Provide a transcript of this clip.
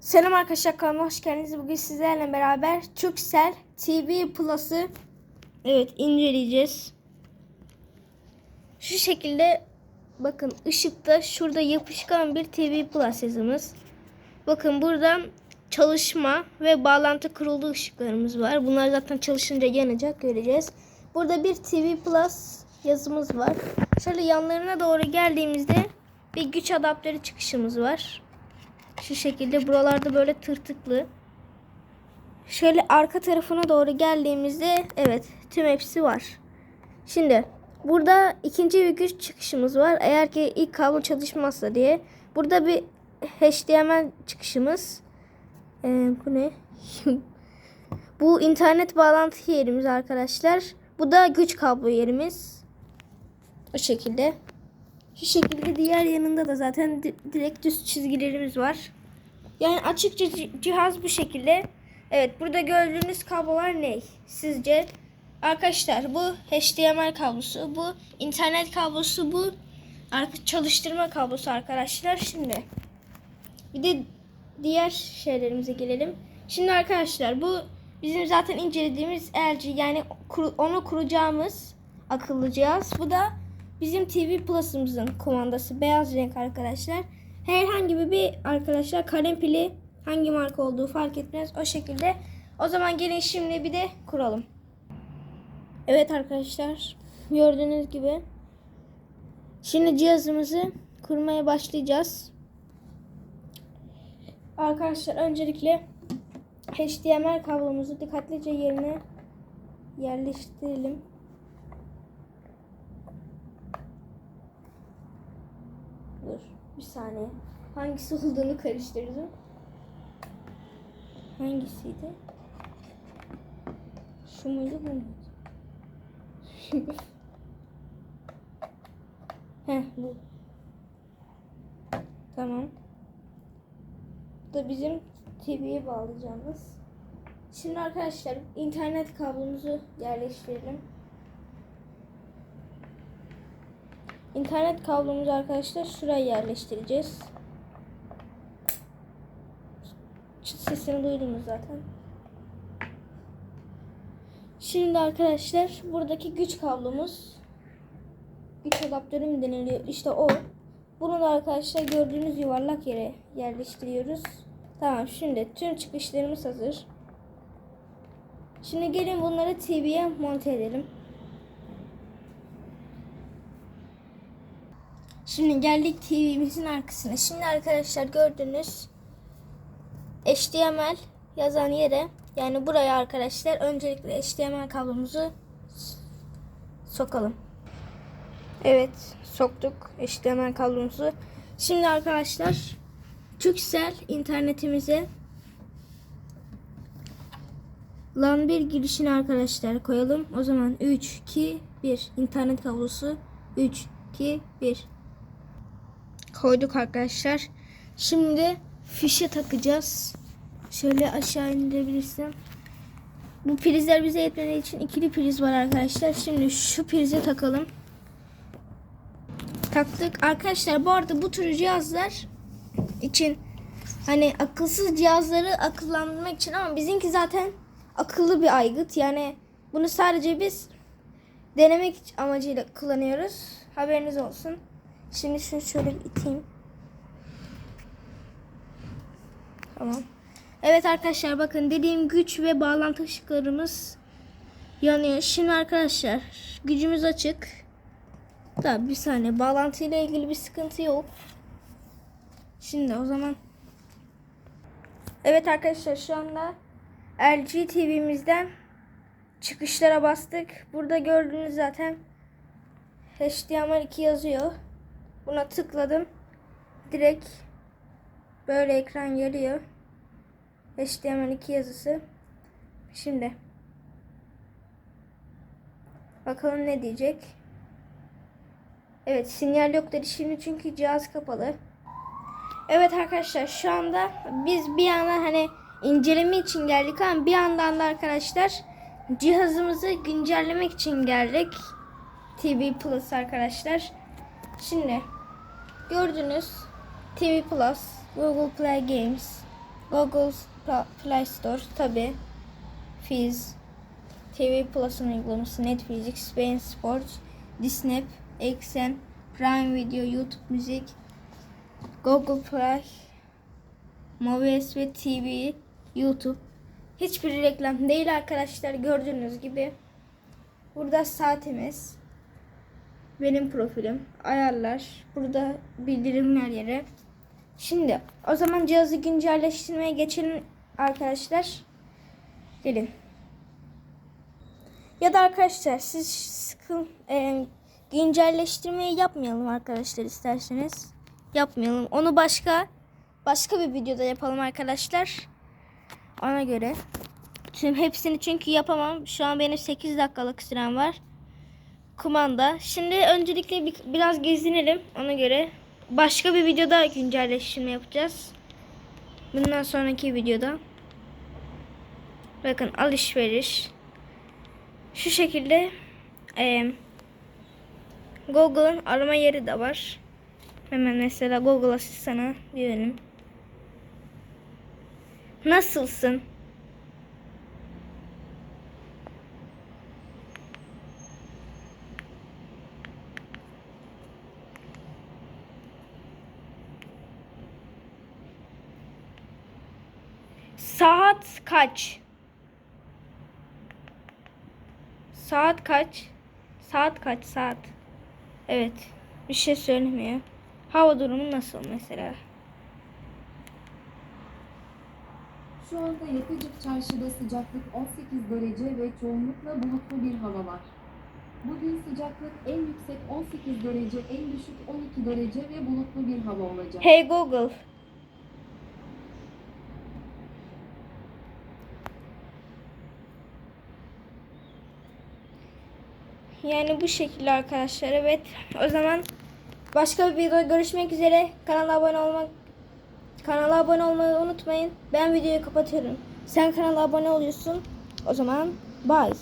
Selam arkadaşlar kanalıma hoş geldiniz. Bugün sizlerle beraber Turkcell TV Plus'ı evet inceleyeceğiz. Şu şekilde bakın ışıkta şurada yapışkan bir TV Plus yazımız. Bakın buradan çalışma ve bağlantı kurulu ışıklarımız var. Bunlar zaten çalışınca yanacak göreceğiz. Burada bir TV Plus yazımız var. Şöyle yanlarına doğru geldiğimizde bir güç adaptörü çıkışımız var. Şu şekilde buralarda böyle tırtıklı. Şöyle arka tarafına doğru geldiğimizde evet tüm hepsi var. Şimdi burada ikinci bir güç çıkışımız var. Eğer ki ilk kablo çalışmazsa diye. Burada bir HDMI çıkışımız. Ee, bu ne? bu internet bağlantı yerimiz arkadaşlar. Bu da güç kablo yerimiz. O şekilde. Şu şekilde diğer yanında da zaten di- direkt düz çizgilerimiz var. Yani açıkça ci- cihaz bu şekilde. Evet burada gördüğünüz kablolar ne? Sizce? Arkadaşlar bu HDMI kablosu, bu internet kablosu, bu arka çalıştırma kablosu arkadaşlar. Şimdi bir de diğer şeylerimize gelelim. Şimdi arkadaşlar bu bizim zaten incelediğimiz LG yani onu kuracağımız akıllı cihaz. Bu da bizim TV Plus'ımızın kumandası. Beyaz renk arkadaşlar. Herhangi bir arkadaşlar kalem pili hangi marka olduğu fark etmez. O şekilde. O zaman gelin şimdi bir de kuralım. Evet arkadaşlar. Gördüğünüz gibi. Şimdi cihazımızı kurmaya başlayacağız. Arkadaşlar öncelikle HDMI kablomuzu dikkatlice yerine yerleştirelim. Bir saniye. Hangisi olduğunu karıştırdım. Hangisiydi? Şu muydu bu muydu? Heh bu. Tamam. Bu da bizim TV'ye bağlayacağımız. Şimdi arkadaşlar internet kablomuzu yerleştirelim. İnternet kablomuzu arkadaşlar şuraya yerleştireceğiz. Çıt sesini duydunuz zaten. Şimdi arkadaşlar buradaki güç kablomuz güç adaptörü mü deniliyor? İşte o. Bunu da arkadaşlar gördüğünüz yuvarlak yere yerleştiriyoruz. Tamam şimdi tüm çıkışlarımız hazır. Şimdi gelin bunları TV'ye monte edelim. Şimdi geldik TV'mizin arkasına. Şimdi arkadaşlar gördüğünüz HDMI yazan yere yani buraya arkadaşlar öncelikle HDMI kablomuzu sokalım. Evet soktuk HDMI kablomuzu. Şimdi arkadaşlar Turkcell internetimize LAN 1 girişini arkadaşlar koyalım. O zaman 3, 2, 1 internet kablosu 3, 2, 1 koyduk arkadaşlar. Şimdi fişe takacağız. Şöyle aşağı indirebilirsem. Bu prizler bize yetmediği için ikili priz var arkadaşlar. Şimdi şu prize takalım. Taktık. Arkadaşlar bu arada bu tür cihazlar için hani akılsız cihazları akıllandırmak için ama bizimki zaten akıllı bir aygıt. Yani bunu sadece biz denemek amacıyla kullanıyoruz. Haberiniz olsun. Şimdi şunu şöyle iteyim. Tamam. Evet arkadaşlar bakın dediğim güç ve bağlantı ışıklarımız yanıyor. Şimdi arkadaşlar gücümüz açık. Da bir saniye bağlantıyla ilgili bir sıkıntı yok. Şimdi o zaman Evet arkadaşlar şu anda LG TV'mizden çıkışlara bastık. Burada gördüğünüz zaten HDMI 2 yazıyor. Buna tıkladım. Direkt böyle ekran geliyor. HDMI 2 yazısı. Şimdi bakalım ne diyecek. Evet sinyal yok dedi şimdi çünkü cihaz kapalı. Evet arkadaşlar şu anda biz bir yandan hani inceleme için geldik ama bir yandan da arkadaşlar cihazımızı güncellemek için geldik. TV Plus arkadaşlar. Şimdi gördünüz TV Plus, Google Play Games, Google Pla- Play Store tabi. Fizz. TV Plus'ın uygulaması Netflix, Bein Sports, Disney, Exen, Prime Video, YouTube Müzik, Google Play, Movies ve TV, YouTube. Hiçbir reklam değil arkadaşlar gördüğünüz gibi. Burada saatimiz. Benim profilim. Ayarlar. Burada bildirimler yeri. Şimdi o zaman cihazı güncelleştirmeye geçelim arkadaşlar. Gelin. Ya da arkadaşlar siz sıkın e, güncelleştirmeyi yapmayalım arkadaşlar isterseniz. Yapmayalım. Onu başka başka bir videoda yapalım arkadaşlar. Ona göre. Tüm hepsini çünkü yapamam. Şu an benim 8 dakikalık sürem var. Kumanda. Şimdi öncelikle bir, biraz gezinelim. Ona göre başka bir videoda güncelleştirme yapacağız. Bundan sonraki videoda. Bakın alışveriş. Şu şekilde eee Google'ın arama yeri de var. Hemen mesela Google asistanı diyelim. Nasılsın? Saat kaç? Saat kaç? Saat kaç saat? Evet. Bir şey söylemiyor. Hava durumu nasıl mesela? Şu anda Yakıcık Çarşı'da sıcaklık 18 derece ve çoğunlukla bulutlu bir hava var. Bugün sıcaklık en yüksek 18 derece, en düşük 12 derece ve bulutlu bir hava olacak. Hey Google. Yani bu şekilde arkadaşlar. Evet. O zaman başka bir videoda görüşmek üzere. Kanala abone olmak kanala abone olmayı unutmayın. Ben videoyu kapatıyorum. Sen kanala abone oluyorsun. O zaman bye.